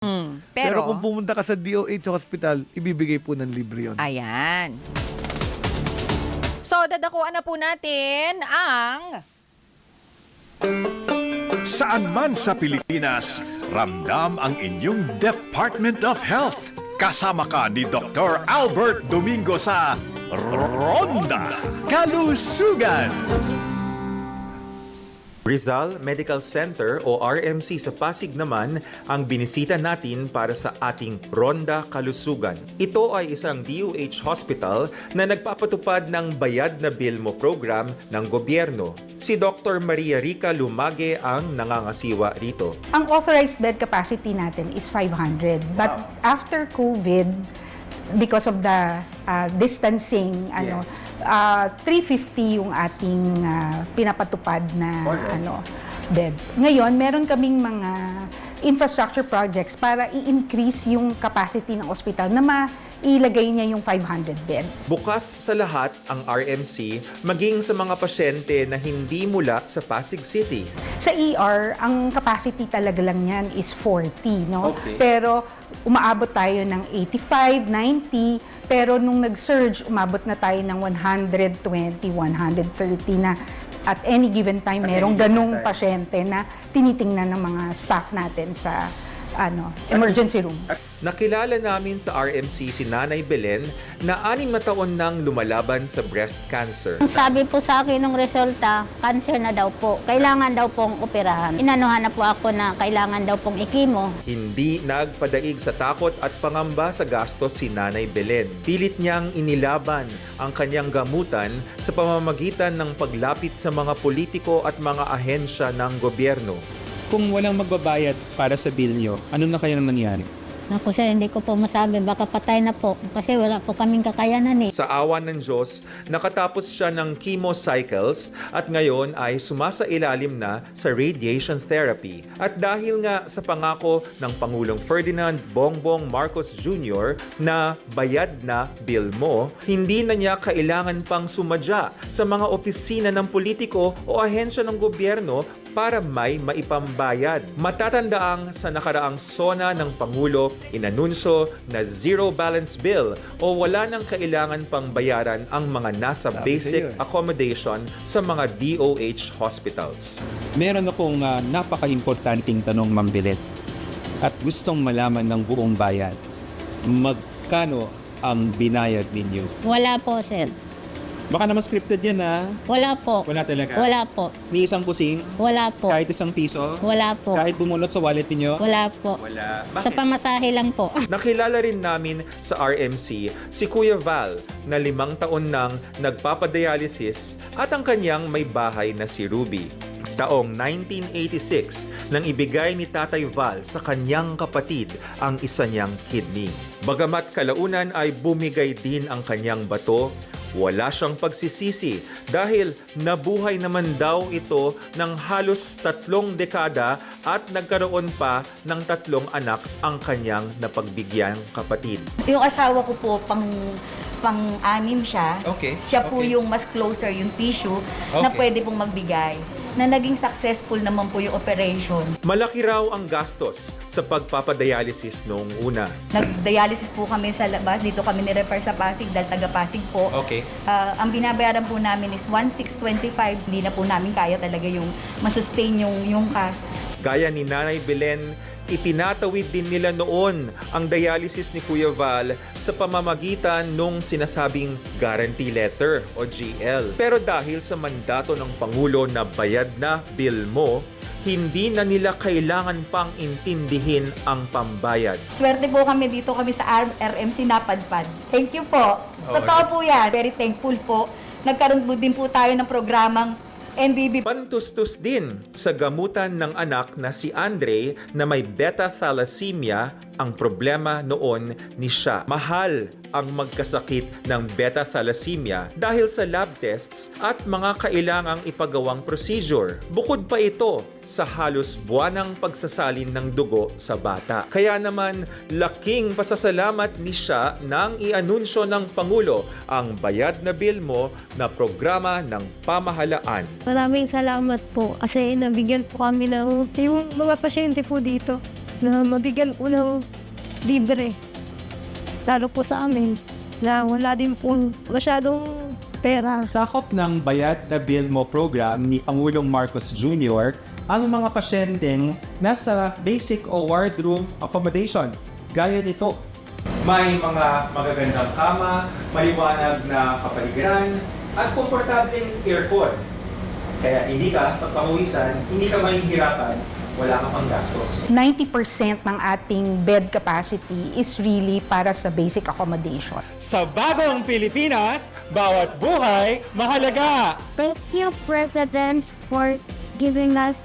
Mm, Pero, pero, kung pumunta ka sa DOH hospital, ibibigay po ng libre yun. ayan. So, dadakuan na po natin ang Saan man sa Pilipinas, ramdam ang inyong Department of Health. Kasama ka ni Dr. Albert Domingo sa Ronda Kalusugan. Rizal Medical Center o RMC sa Pasig naman ang binisita natin para sa ating Ronda Kalusugan. Ito ay isang DOH hospital na nagpapatupad ng bayad na bilmo program ng gobyerno. Si Dr. Maria Rica Lumage ang nangangasiwa rito. Ang authorized bed capacity natin is 500. But after COVID, because of the uh, distancing, ano, uh, 350 yung ating uh, pinapatupad na ano bed. Ngayon, meron kaming mga infrastructure projects para i-increase yung capacity ng ospital na mailagay niya yung 500 beds. Bukas sa lahat ang RMC maging sa mga pasyente na hindi mula sa Pasig City. Sa ER, ang capacity talaga lang yan is 40, no? Okay. Pero umaabot tayo ng 85, 90, pero nung nag-surge, umabot na tayo ng 120, 130 na at any given time merong ganung pasyente na tinitingnan ng mga staff natin sa ano emergency room. Nakilala namin sa RMC si Nanay Belen na anim na taon nang lumalaban sa breast cancer. Ang sabi po sa akin ng resulta, cancer na daw po. Kailangan daw pong operahan. Inanuhan na po ako na kailangan daw pong ikimo. Hindi nagpadaig sa takot at pangamba sa gastos si Nanay Belen. Pilit niyang inilaban ang kanyang gamutan sa pamamagitan ng paglapit sa mga politiko at mga ahensya ng gobyerno. Kung walang magbabayad para sa bill nyo, ano na kaya nangyari? Naku sir, hindi ko po masabi. Baka patay na po. Kasi wala po kaming kakayanan eh. Sa awa ng Diyos, nakatapos siya ng chemo cycles at ngayon ay sumasailalim na sa radiation therapy. At dahil nga sa pangako ng Pangulong Ferdinand Bongbong Marcos Jr. na bayad na bill mo, hindi na niya kailangan pang sumadya sa mga opisina ng politiko o ahensya ng gobyerno para may maipambayad. Matatandaang sa nakaraang sona ng Pangulo, inanunsyo na zero balance bill o wala nang kailangan pang bayaran ang mga nasa Sabi basic sa'yo eh. accommodation sa mga DOH hospitals. Meron akong uh, napaka-importanting tanong, Ma'am Bilet. At gustong malaman ng buong bayan, magkano ang binayad ninyo? Wala po sir. Baka naman scripted yan ha? Wala po. Wala talaga? Wala po. Ni isang kusing? Wala po. Kahit isang piso? Wala po. Kahit bumunot sa wallet ninyo? Wala po. Wala. Sa pamasahe lang po. Nakilala rin namin sa RMC si Kuya Val na limang taon nang nagpapadialysis at ang kanyang may bahay na si Ruby. Taong 1986 nang ibigay ni Tatay Val sa kanyang kapatid ang isa niyang kidney. Bagamat kalaunan ay bumigay din ang kanyang bato, wala siyang pagsisisi dahil nabuhay naman daw ito ng halos tatlong dekada at nagkaroon pa ng tatlong anak ang kanyang napagbigyan kapatid. Yung asawa ko po, pang pang-anim siya. Okay, Siya po okay. yung mas closer, yung tissue, na Okay. pwede pong magbigay. Na naging successful naman po yung operation. Malaki raw ang gastos sa pagpapadialysis noong una. Nag-dialysis po kami sa labas. Dito kami ni-refer sa Pasig dahil taga-Pasig po. Okay. Ah, ang binabayaran po namin is 1,625. Hindi na po namin kaya talaga yung masustain yung, yung cash. Gaya ni Nanay Belen, itinatawid din nila noon ang dialysis ni Kuya Val sa pamamagitan nung sinasabing guarantee letter o GL. Pero dahil sa mandato ng Pangulo na bayad na bill mo, hindi na nila kailangan pang intindihin ang pambayad. Swerte po kami dito kami sa RMC Napadpad. Thank you po. Totoo po yan. Very thankful po. Nagkaroon din po tayo ng programang NBB Pantustos din sa gamutan ng anak na si Andre na may beta thalassemia ang problema noon ni siya. Mahal ang magkasakit ng beta thalassemia dahil sa lab tests at mga kailangang ipagawang procedure. Bukod pa ito sa halos buwanang pagsasalin ng dugo sa bata. Kaya naman, laking pasasalamat ni siya nang ianunsyo ng Pangulo ang bayad na bill mo na programa ng pamahalaan. Maraming salamat po kasi nabigyan po kami ng yung mga pasyente po dito. na mabigyan po ng libre. Lalo po sa amin na wala din po masyadong pera. Sakop ng Bayad na Bill Mo program ni Pangulong Marcos Jr. ang mga pasyenteng nasa basic o wardroom accommodation gaya nito. May mga magagandang kama, maliwanag na kapaligiran, at komportableng aircon. Kaya hindi ka pagpapawisan, hindi ka mahihirapan, wala ka pang gastos. 90% ng ating bed capacity is really para sa basic accommodation. Sa bagong Pilipinas, bawat buhay mahalaga! Thank you, President, for giving us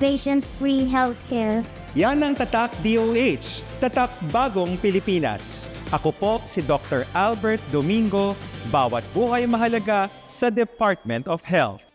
patient-free healthcare. Yan ang Tatak DOH, Tatak Bagong Pilipinas. Ako po si Dr. Albert Domingo, bawat buhay mahalaga sa Department of Health.